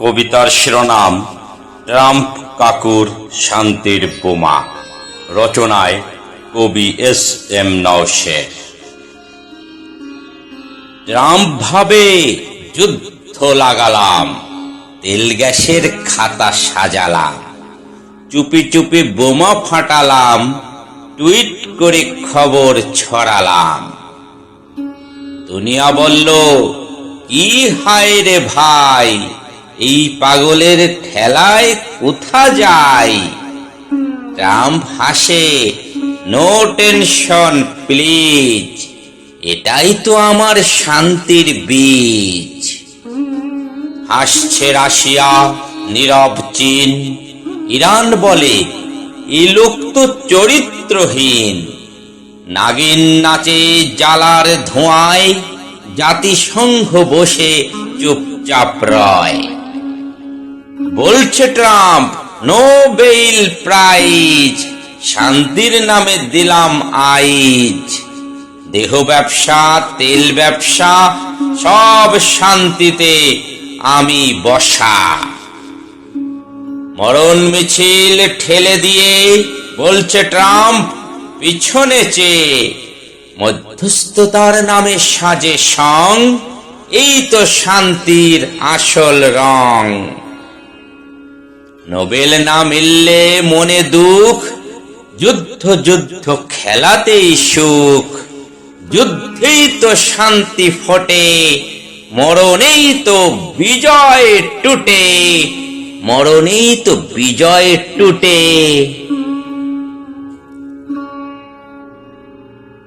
কবিতার শিরোনাম ট্রাম্প কাকুর শান্তির বোমা, রচনায় কবি এস এম নওশের ট্রাম্প ভাবে যুদ্ধ লাগালাম, তেল গ্যাসের খাতা সাজালাম, চুপি চুপি বোমা ফাটালাম, টুইট করে খবর ছড়ালাম। দুনিয়া বলল, কি হায় রে ভাই এই পাগলের ঠেলায় কোথা যায়। ট্রাম্প হাসে, নো টেনশন, প্লিজ। এটাই তো আমার শান্তির বীজ। হাসছে রাশিয়া, নীরব চীন। ইরান বলে, এ লোক তো চরিত্রহীন। নাগিন নাচে জ্বালার ধোঁয়ায় জাতিসংঘ বসে চুপচাপ রয়। বলছে ট্রাম্প নো বেইল প্রাইজ, শান্তির নামে দিলাম আইজ। দেহ ব্যবসা, তেল ব্যবসা, সব শান্তিতে আমি বসা। মরণ মিছিল ঠেলে দিয়ে বলছে ট্রাম্প, পিছনে চেয়ে মধ্যস্থতার নামে সাজে সং, এই তো শান্তির আসল রং। নোবেল না মিললে মনে দুঃখ, যুদ্ধ যুদ্ধ খেলাতেই সুখ। যুদ্ধেই তো শান্তি ফটে, মরণেই তো বিজয় টুটে, মরণেই তো বিজয় টুটে।